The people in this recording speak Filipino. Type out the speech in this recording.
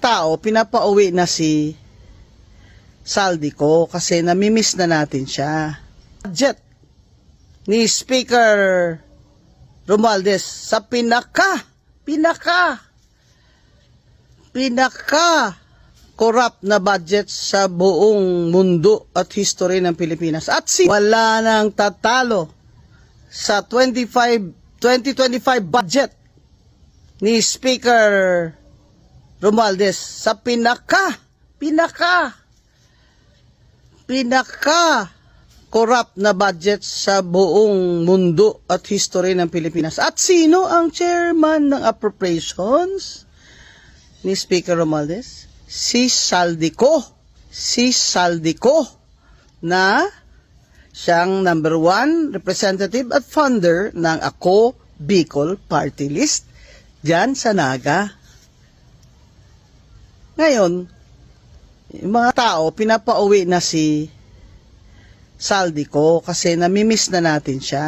tao, pinapauwi na si Saldico kasi namimiss na natin siya. Budget ni Speaker Romualdez sa pinaka, pinaka, pinaka corrupt na budget sa buong mundo at history ng Pilipinas. At si wala nang tatalo sa 25 2025 budget ni Speaker Romualdez sa pinaka, pinaka, pinaka corrupt na budget sa buong mundo at history ng Pilipinas. At sino ang chairman ng appropriations ni Speaker Romualdez? Si Saldico. Si Saldico na siyang number one representative at founder ng Ako Bicol Party List dyan sa Naga. Ngayon, yung mga tao, pinapauwi na si Saldico kasi namimiss na natin siya.